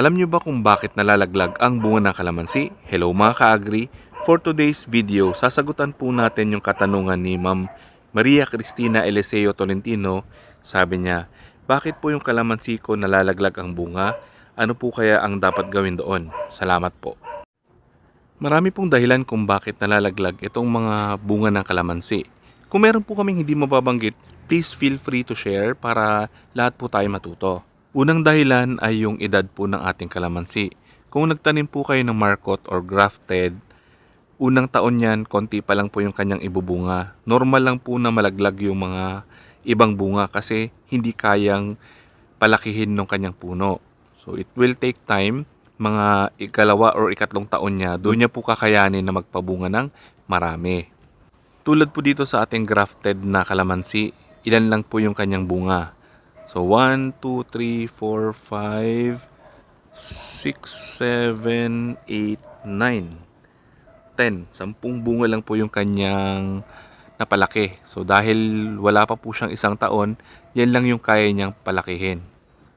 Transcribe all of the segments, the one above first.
Alam nyo ba kung bakit nalalaglag ang bunga ng kalamansi? Hello mga ka-agri! For today's video, sasagutan po natin yung katanungan ni Ma'am Maria Cristina Eliseo Tolentino. Sabi niya, bakit po yung kalamansi ko nalalaglag ang bunga? Ano po kaya ang dapat gawin doon? Salamat po. Marami pong dahilan kung bakit nalalaglag itong mga bunga ng kalamansi. Kung meron po kaming hindi mababanggit, please feel free to share para lahat po tayo matuto. Unang dahilan ay yung edad po ng ating kalamansi. Kung nagtanim po kayo ng marcot or grafted, unang taon yan, konti pa lang po yung kanyang ibubunga. Normal lang po na malaglag yung mga ibang bunga kasi hindi kayang palakihin ng kanyang puno. So it will take time, mga ikalawa or ikatlong taon niya, doon niya po kakayanin na magpabunga ng marami. Tulad po dito sa ating grafted na kalamansi, ilan lang po yung kanyang bunga. So 1, 2, 3, 4, 5, 6, 7, 8, 9, 10. Sampung bunga lang po yung kanyang napalaki. So dahil wala pa po siyang isang taon, yan lang yung kaya niyang palakihin.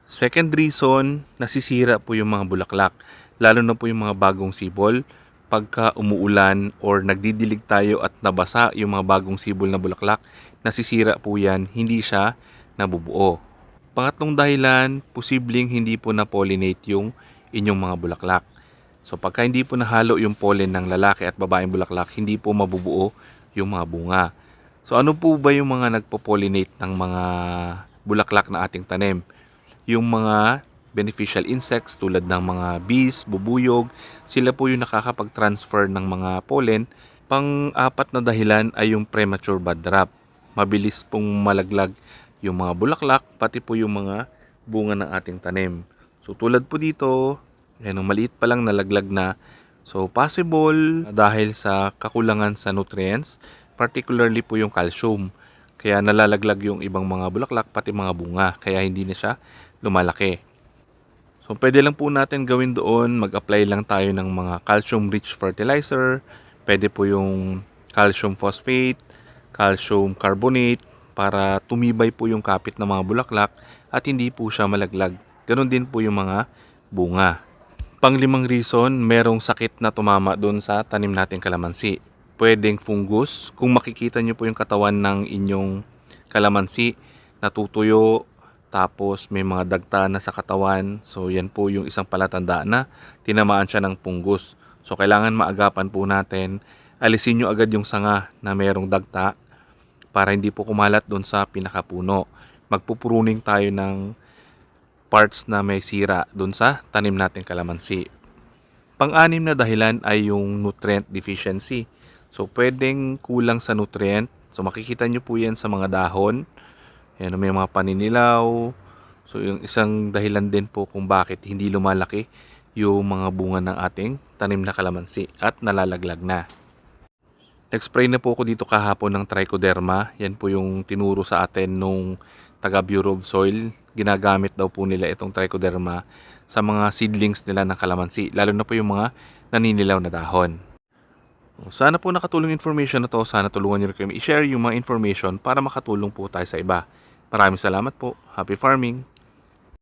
Second reason, nasisira po yung mga bulaklak. Lalo na po yung mga bagong sibol. Pagka umuulan or nagdidilig tayo at nabasa yung mga bagong sibol na bulaklak, nasisira po yan, hindi siya nabubuo. Pangatlong dahilan, posibleng hindi po na-pollinate yung inyong mga bulaklak. So pagka hindi po nahalo yung pollen ng lalaki at babaeng bulaklak, hindi po mabubuo yung mga bunga. So ano po ba yung mga nagpo-pollinate ng mga bulaklak na ating tanim? Yung mga beneficial insects tulad ng mga bees, bubuyog, sila po yung nakakapag-transfer ng mga pollen. Pang-apat na dahilan ay yung premature bud drop. Mabilis pong malaglag yung mga bulaklak, pati po yung mga bunga ng ating tanim. So tulad po dito, yan, ang maliit pa lang nalaglag na. So possible dahil sa kakulangan sa nutrients, particularly po yung calcium. Kaya nalalaglag yung ibang mga bulaklak, pati mga bunga. Kaya hindi na siya lumalaki. So pwede lang po natin gawin doon, mag-apply lang tayo ng mga calcium-rich fertilizer. Pwede po yung calcium phosphate, calcium carbonate, para tumibay po yung kapit ng mga bulaklak at hindi po siya malaglag. Ganon din po yung mga bunga. Panglimang reason, merong sakit na tumama doon sa tanim nating kalamansi. Pwedeng fungus. Kung makikita nyo po yung katawan ng inyong kalamansi, natutuyo, tapos may mga dagta na sa katawan. So yan po yung isang palatandaan na tinamaan siya ng fungus. So kailangan maagapan po natin, alisin nyo agad yung sanga na merong dagta para hindi po kumalat doon sa pinakapuno. Magpupuruning tayo ng parts na may sira doon sa tanim natin kalamansi. Pang-anim na dahilan ay yung nutrient deficiency. So, pwedeng kulang sa nutrient. So, makikita nyo po yan sa mga dahon. Yan, may mga paninilaw. So, yung isang dahilan din po kung bakit hindi lumalaki yung mga bunga ng ating tanim na kalamansi at nalalaglag na. Nag-spray na po ako dito kahapon ng trichoderma. Yan po yung tinuro sa atin nung taga Bureau of Soil. Ginagamit daw po nila itong trichoderma sa mga seedlings nila ng kalamansi. Lalo na po yung mga naninilaw na dahon. Sana po nakatulong information na to. Sana tulungan rin kami i-share yung mga information para makatulong po tayo sa iba. Maraming salamat po. Happy farming!